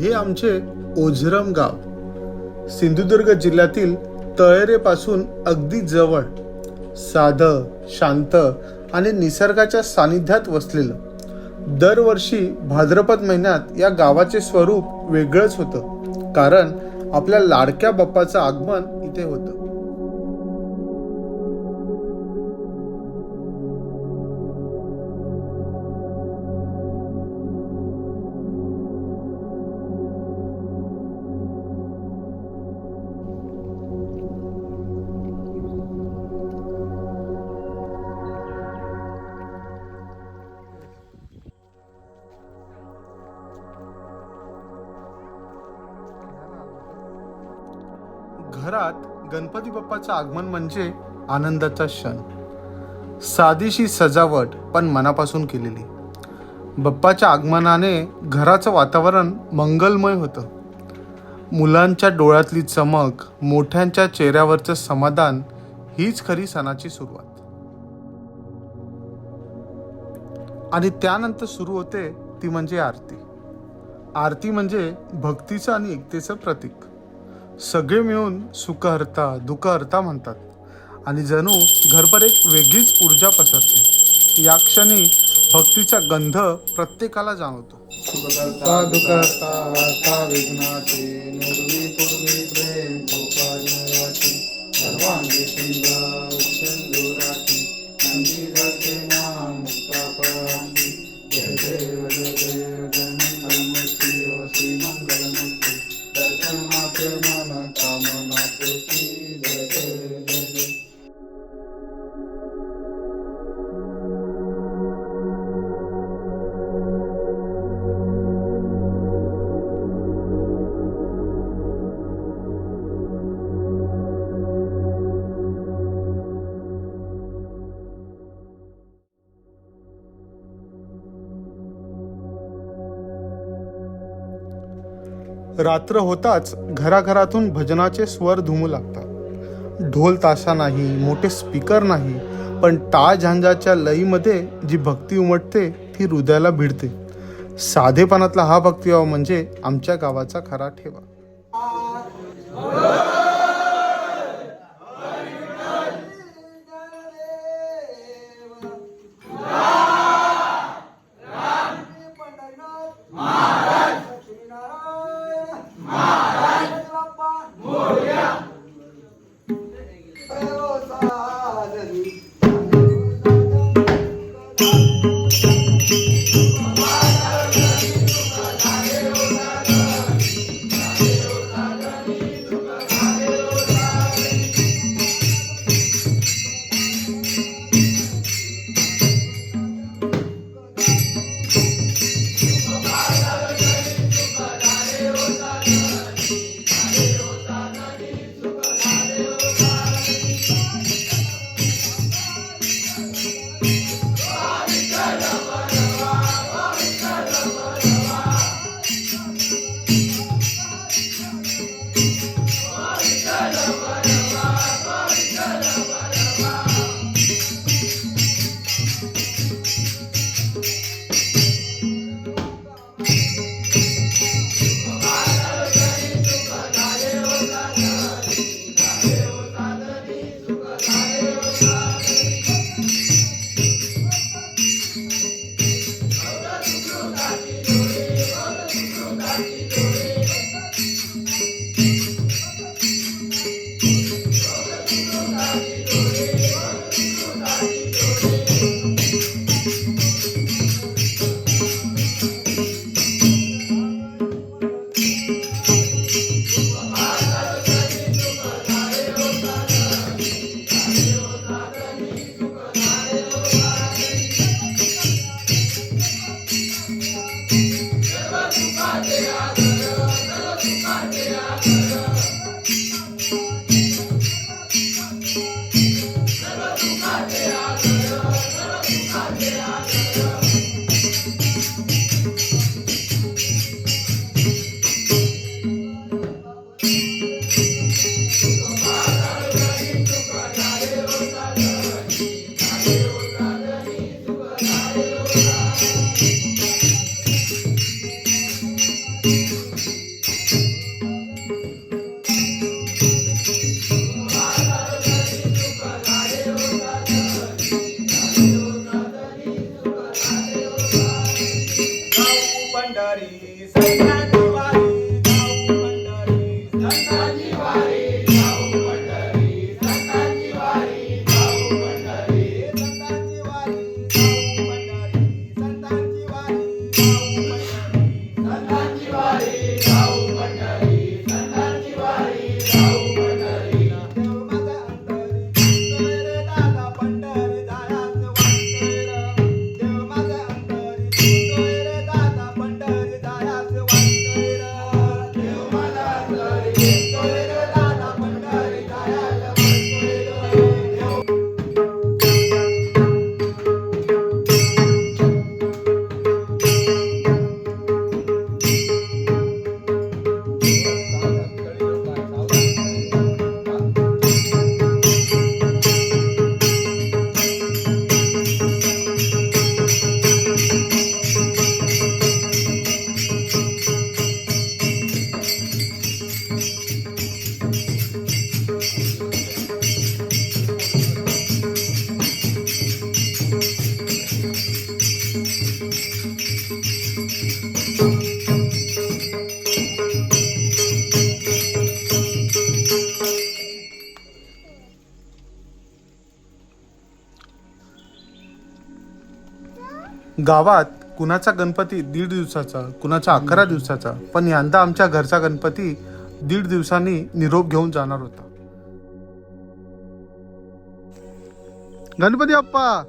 हे आमचे ओझरम गाव. सिंधुदुर्ग जिल्ह्यातील तळेरेपासून अगदी जवळ साधं शांत आणि निसर्गाच्या सानिध्यात वसलेलं. दरवर्षी भाद्रपद महिन्यात या गावाचे स्वरूप वेगळंच होतं. कारण आपल्या लाडक्या बाप्पाचं आगमन इथे होतं. घरात गणपती बाप्पाचं आगमन म्हणजे आनंदाचा क्षण. साधीशी सजावट पण मनापासून केलेली. बाप्पाच्या आगमनाने घराचं वातावरण मंगलमय होतं. मुलांच्या डोळ्यातली चमक मोठ्यांच्या चेहऱ्यावरचं समाधान हीच खरी सणाची सुरुवात. आणि त्यानंतर सुरू होते ती म्हणजे आरती. आरती म्हणजे भक्तीचं आणि एकतेचं प्रतीक. सगळे मिळून सुखहर्ता दुःखहर्ता म्हणतात. आणि जणू घरभर एक वेगळीच ऊर्जा पसरते. या क्षणी भक्तीचा गंध प्रत्येकाला जाणवतो. सुखकर्ता दुःखहर्ता हर्ता मन कामना रात्र होताच घराघरातून भजनाचे स्वर धुमू लागतात. ढोल ताशा नाही मोठे स्पीकर नाही पण टाळ झांजाच्या लईमध्ये जी भक्ती उमटते ती हृदयाला भिडते. साधेपणातला हा भक्तिभाव म्हणजे आमच्या गावाचा खरा ठेवा. गावात कुणाचा गणपती दीड दिवसाचा कुणाचा अकरा दिवसाचा पण यंदा आमच्या घरचा गणपती दीड दिवसांनी निरोप घेऊन जाणार होता. गणपती बाप्पा!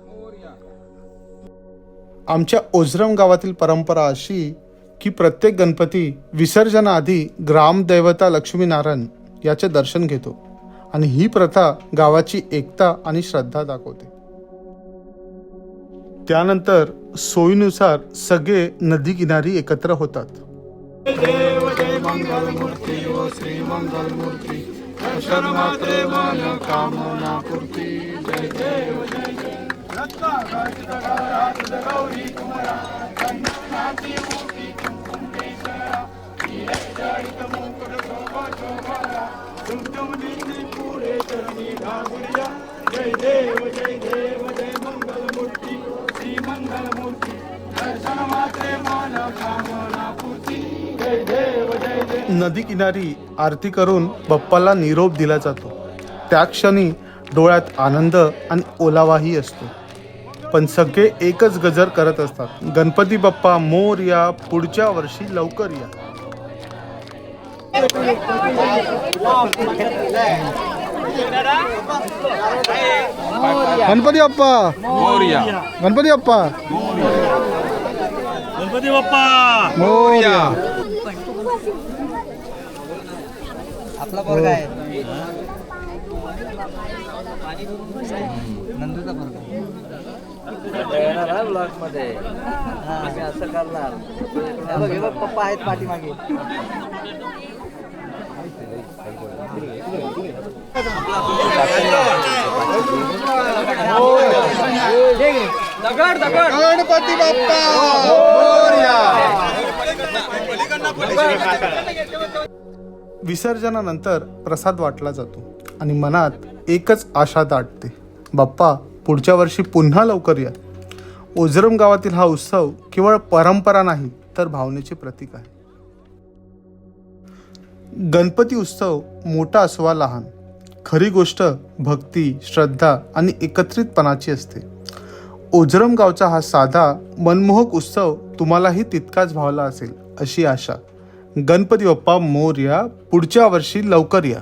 आमच्या ओझरम गावातील परंपरा अशी की प्रत्येक गणपती विसर्जनाआधी ग्रामदैवता लक्ष्मीनारायण याचे दर्शन घेतो आणि ही प्रथा गावाची एकता आणि श्रद्धा दाखवते. त्यानंतर सोयीनुसार सगळे नदी किनारी एकत्र होतात नदी किनारी आरती करून बाप्पाला निरोप दिला जातो. त्या क्षणी डोळ्यात आनंद आणि ओलावाही असतो. पण सगळे एकच गजर करत असतात. गणपती बाप्पा मोर या पुढच्या वर्षी लवकर या. गणपती बाप्पा. गणपती बाप्पा. गणपती बाप्पा. मोर्या आपला पोरगा आहे. नंदूचा पोरगा. ब्लॉगमध्ये असं करणार? हे बघ, हे बघ, पप्पा आहेत पाठीमागे. गणपती बाप्पा. मोरया. विसर्जनानंतर प्रसाद वाटला जातो आणि मनात एकच आशा दाटते. बाप्पा पुढच्या वर्षी पुन्हा लवकर या. ओझरम गावातील हा उत्सव केवळ परंपरा नाही तर भावनेचे प्रतीक आहे. गणपती उत्सव मोठा असवा लहान. खरी गोष्ट भक्ती श्रद्धा आणि एकत्रितपणाची असते. ओझरम गावचा हा साधा मनमोहक उत्सव तुम्हालाही तितकाच भावला असेल. अशी आशा. गणपती बाप्पा मोर्या पुढच्या वर्षी लवकर या.